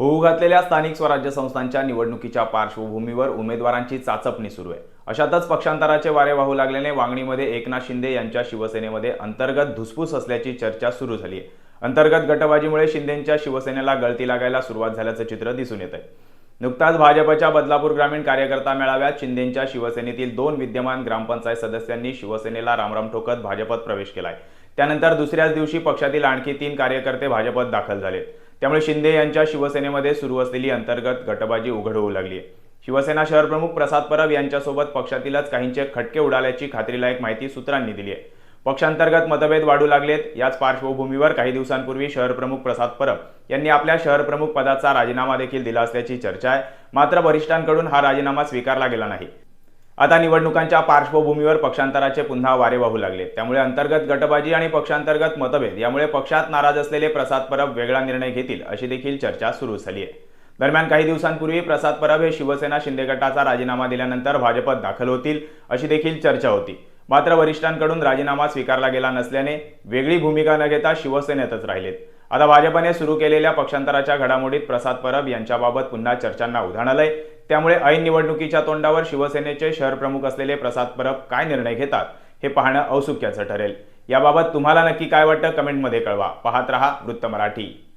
होऊ घातलेल्या स्थानिक स्वराज्य संस्थांच्या निवडणुकीच्या पार्श्वभूमीवर उमेदवारांची चाचपणी सुरू आहे. अशातच पक्षांतराचे वारे वाहू लागल्याने वांगणीमध्ये एकनाथ शिंदे यांच्या शिवसेनेमध्ये अंतर्गत धुसफूस असल्याची चर्चा सुरू झाली आहे. अंतर्गत गटबाजीमुळे शिंदेंच्या शिवसेनेला गळती लागायला सुरुवात झाल्याचं चित्र दिसून येत आहे नुकताच भाजपच्या बदलापूर ग्रामीण कार्यकर्ता मेळाव्यात शिंदेंच्या शिवसेनेतील दोन विद्यमान ग्रामपंचायत सदस्यांनी शिवसेनेला रामराम ठोकत भाजपत प्रवेश केलाय. त्यानंतर दुसऱ्याच दिवशी पक्षातील आणखी तीन कार्यकर्ते भाजपत दाखल झाले त्यामुळे शिंदे यांच्या शिवसेनेमध्ये सुरू असलेली अंतर्गत गटबाजी उघड होऊ लागली आहे. शिवसेना शहर प्रमुख प्रसाद परब यांच्यासोबत पक्षातीलच काहींचे खटके उडाल्याची खात्रीलायक माहिती सूत्रांनी दिली आहे. पक्षांतर्गत मतभेद वाढू लागलेत. याच पार्श्वभूमीवर काही दिवसांपूर्वी शहर प्रमुख प्रसाद परब यांनी आपल्या शहर प्रमुख पदाचा राजीनामा देखील दिला असल्याची चर्चा आहे. मात्र वरिष्ठांकडून हा राजीनामा स्वीकारला गेला नाही. आता निवडणुकांच्या पार्श्वभूमीवर पक्षांतराचे पुन्हा वारे वाहू लागले. त्यामुळे अंतर्गत गटबाजी आणि पक्षांतर्गत मतभेद यामुळे पक्षात नाराज असलेले प्रसाद परब वेगळा निर्णय घेतील अशी देखील चर्चा सुरू झाली आहे दरम्यान काही दिवसांपूर्वी प्रसाद परब हे शिवसेना शिंदे गटाचा राजीनामा दिल्यानंतर भाजपत दाखल होतील अशी देखील चर्चा होती. मात्र वरिष्ठांकडून राजीनामा स्वीकारला गेला नसल्याने वेगळी भूमिका न घेता शिवसेनेतच राहिलेत. आता भाजपने सुरू केलेल्या पक्षांतराच्या घडामोडीत प्रसाद परब यांच्याबाबत पुन्हा चर्चांना उधाण आलंय. त्यामुळे ऐन निवडणुकीच्या तोंडावर शिवसेनेचे शहर प्रमुख असलेले प्रसाद परब काय निर्णय घेतात हे पाहणं औत्सुक्याचं ठरेल. याबाबत तुम्हाला नक्की काय वाटतं कमेंटमध्ये कळवा. पाहत रहा वृत्त मराठी.